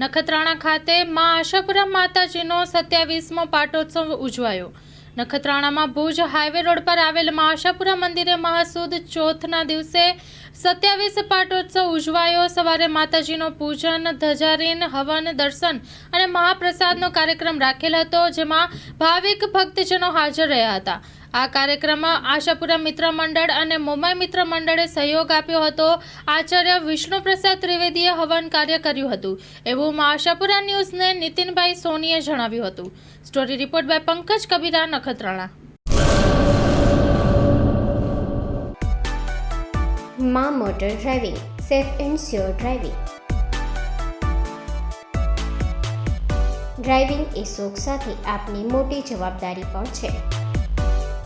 નખત્રાણા ખાતે મા આશાપુરા માતાજીનો સત્યાવીસમો પાટોત્સવ ઉજવાયો. નખત્રાણામાં ભુજ હાઈવે રોડ પર આવેલ મા આશાપુરા મંદિરે મહાસુદ ચોથના દિવસે સત્યાવીસ પાટોત્સવ ઉજવાયો. સવારે માતાજીનો પૂજન, ધજારીન, હવન, દર્શન અને મહાપ્રસાદનો કાર્યક્રમ રાખેલ હતો, જેમાં ભાવિક ભક્તજનો હાજર રહ્યા હતા. આ કાર્યક્રમમાં આશાપુરા મિત્ર મંડળ અને મોમાઈ મિત્ર મંડળે સહયોગ આપ્યો હતો. આચાર્ય વિષ્ણુપ્રસાદ ત્રિવેદીએ હવન કાર્ય કર્યું હતું. એવું મા આશાપુરા ન્યૂઝને નીતિનભાઈ સોનીએ જણાવ્યું હતું. Story report by Pankaj Kabira, Nakhatrana. માં motor driving, safe and sure driving. Driving એ શોખ સાથે આપની મોટી જવાબદારી પણ છે.